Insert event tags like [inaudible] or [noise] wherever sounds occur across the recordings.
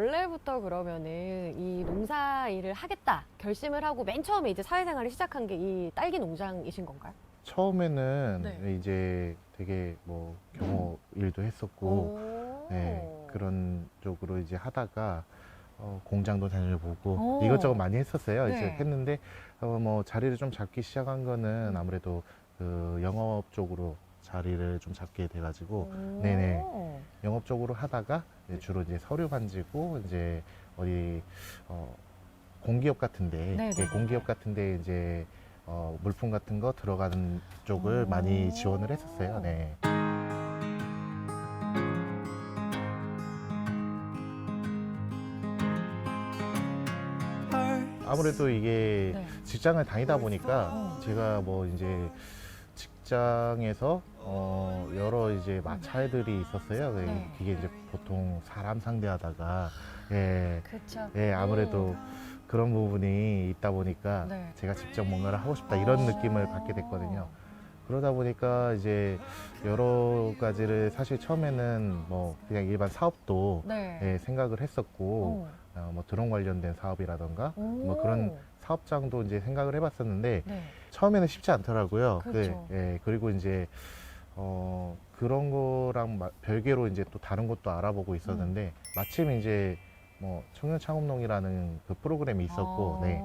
원래부터 그러면은 이 농사 일을 하겠다 결심을 하고 맨 처음에 이제 사회생활을 시작한 게 이 딸기 농장이신 건가요? 처음에는 네. 이제 되게 뭐 경호 일도 했었고 오. 네, 그런 쪽으로 이제 하다가 어, 공장도 다녀보고 오. 이것저것 많이 했었어요. 네. 이제 했는데 어, 뭐 자리를 좀 잡기 시작한 거는 아무래도 그 영업 쪽으로 자리를 좀 잡게 돼가지고 오. 네네. 영업 쪽으로 하다가 이제 주로 이제 서류 반지고 이제 어디 어, 공기업 같은데 네네네. 예, 공기업 같은데 이제 어, 물품 같은 거 들어가는 쪽을 오. 많이 지원을 했었어요. 네. 아무래도 이게 네. 직장을 다니다 보니까 어. 제가 뭐 이제 직장에서 어 여러 이제 마찰들이 있었어요. 그- 네. 그게 이제 보통 사람 상대하다가 예, 그렇죠. 예 아무래도 그런 부분이 있다 보니까 네. 제가 직접 뭔가를 하고 싶다 이런 느낌을 받게 됐거든요. 그러다 보니까 이제 여러 가지를 사실 처음에는 뭐 그냥 일반 사업도 네. 예, 생각을 했었고 오. 어, 뭐 드론 관련된 사업이라던가 오. 뭐 그런 사업장도 이제 생각을 해봤었는데 네. 처음에는 쉽지 않더라고요. 그렇죠. 네, 예, 그리고 이제 어, 그런 거랑 마- 별개로 이제 또 다른 것도 알아보고 있었는데 음. 마침 이제 뭐 청년 창업농이라는 그 프로그램이 있었고, 아. 네.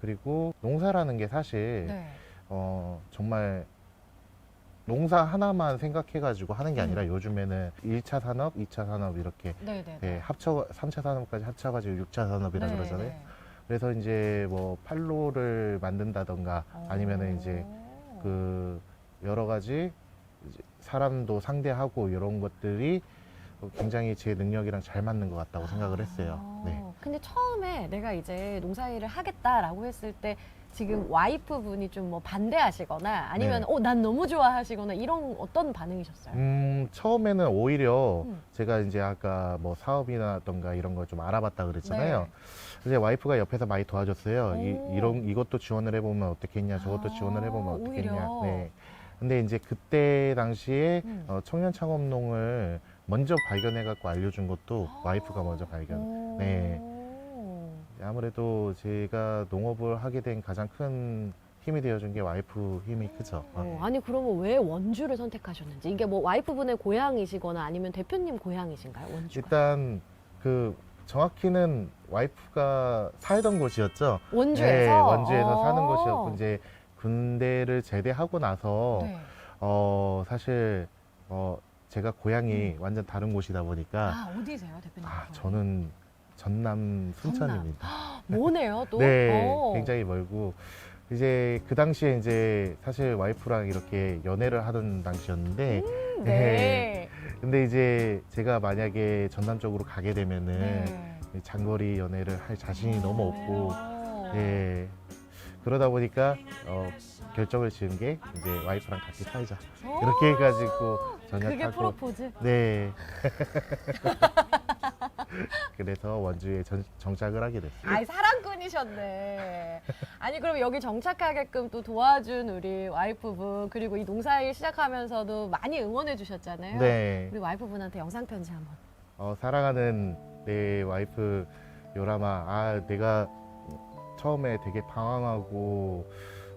그리고 농사라는 게 사실 네. 어, 정말 농사 하나만 생각해가지고 하는 게 음. 아니라 요즘에는 1차 산업, 2차 산업 이렇게 네, 네. 예, 합쳐 3차 산업까지 합쳐가지고 6차 산업이라 네, 그러잖아요. 네. 그래서 이제 뭐 팔로를 만든다던가 아니면은 이제 오. 그 여러 가지 사람도 상대하고 이런 것들이 굉장히 제 능력이랑 잘 맞는 것 같다고 생각을 했어요. 아. 네. 근데 처음에 내가 이제 농사일을 하겠다라고 했을 때 지금 와이프 분이 좀 뭐 반대하시거나 아니면 네. 어 난 너무 좋아하시거나 이런 어떤 반응이셨어요? 음, 처음에는 오히려 음. 제가 이제 아까 뭐 사업이나던가 이런 걸 좀 알아봤다 그랬잖아요. 네. 이제 와이프가 옆에서 많이 도와줬어요. 오. 이, 이런 이것도 지원을 해보면 어떻겠냐, 저것도 아, 지원을 해보면 어떻겠냐. 오히려. 네. 근데 이제 그때 당시에 음. 어, 청년 창업농을 먼저 발견해 갖고 알려준 것도 와이프가 먼저 발견. 오. 네. 아무래도 제가 농업을 하게 된 가장 큰 힘이 되어준 게 와이프 힘이 크죠. 어, 아니 그러면 왜 원주를 선택하셨는지 이게 뭐 와이프분의 고향이시거나 아니면 대표님 고향이신가요? 원주가 일단 그 정확히는 와이프가 살던 곳이었죠. 원주에서 네, 원주에서 사는 어. 곳이었고 이제 군대를 제대하고 나서 네. 어 사실 어 제가 고향이 완전 다른 곳이다 보니까 음. 아 어디세요, 대표님? 아 저는 전남 순천입니다. 뭐네요, 또. 네, 어. 굉장히 멀고 이제 그 당시에 이제 사실 와이프랑 이렇게 연애를 하던 당시였는데 [laughs] 네. 근데 이제 제가 만약에 전남 쪽으로 가게 되면은 네. 장거리 연애를 할 자신이 너무 없고 어. 예 그러다 보니까 어, 결정을 지은 게 이제 와이프랑 같이 살자 어. 이렇게 해가지고 그게 전역하고 프로포즈. 네 [laughs] 그래서 원주에 전- 정착을 하게 됐어요. 아이 사랑꾼이셨네. 아니 그럼 여기 정착하게끔 또 도와준 우리 와이프분 그리고 이 농사일 시작하면서도 많이 응원해 주셨잖아요. 네 우리 와이프분한테 영상 편지 한번. 어, 사랑하는 내 와이프 요라마 아 내가 처음에 되게 방황하고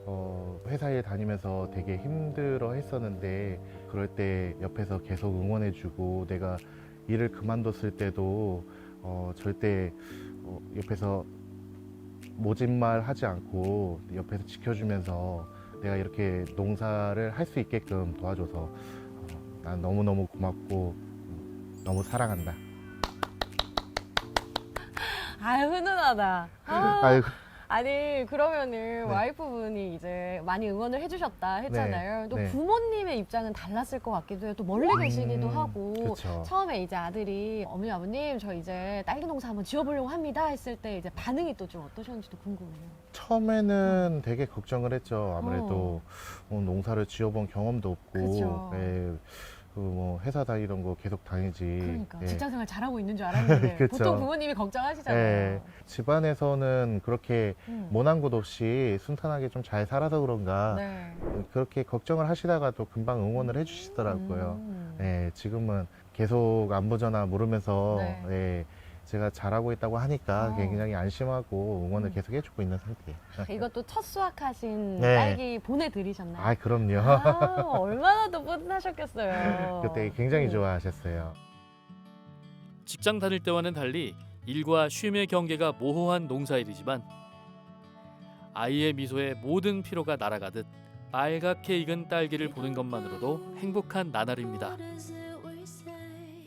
어, 회사 일 다니면서 되게 힘들어 했었는데 그럴 때 옆에서 계속 응원해주고 내가 일을 그만뒀을 때도 어, 절대 어, 옆에서 모진말 하지 않고 옆에서 지켜주면서 내가 이렇게 농사를 할 수 있게끔 도와줘서 어, 난 너무너무 고맙고 음, 너무 사랑한다. 아 훈훈하다. 아, 아이고. 아니 그러면은 네. 와이프분이 이제 많이 응원을 해주셨다 했잖아요. 네, 또 네. 부모님의 입장은 달랐을 것 같기도 해요. 또 멀리 계시기도 음, 하고 그쵸. 처음에 이제 아들이 어머니 아버님 저 이제 딸기 농사 한번 지어보려고 합니다 했을 때 이제 반응이 또 좀 어떠셨는지도 궁금해요. 처음에는 되게 걱정을 했죠. 아무래도 어, 농사를 지어본 경험도 없고. 예, 그 뭐 회사 다니던 거 계속 다니지. 그러니까 예. 직장생활 잘하고 있는 줄 [laughs] 알았는데 그쵸. 보통 부모님이 걱정하시잖아요. 예, 집안에서는 그렇게 음. 모난 곳 없이 순탄하게 좀 잘 살아서 그런가 네. 그렇게 걱정을 하시다가도 금방 응원을 해주시더라고요. 음. 예, 지금은 계속 안부 전화 물으면서 네. 예, 제가 잘하고 있다고 하니까 어. 굉장히 안심하고 응원을 음. 계속 해주고 있는 상태예요. 이것도 첫 수확하신 네. 딸기 보내드리셨나요? 아 그럼요. 아, 얼마나 더 뿌듯하셨겠어요. [laughs] 그때 굉장히 네. 좋아하셨어요. 직장 다닐 때와는 달리 일과 쉼의 경계가 모호한 농사일이지만 아이의 미소에 모든 피로가 날아가듯 빨갛게 익은 딸기를 보는 것만으로도 행복한 나날입니다.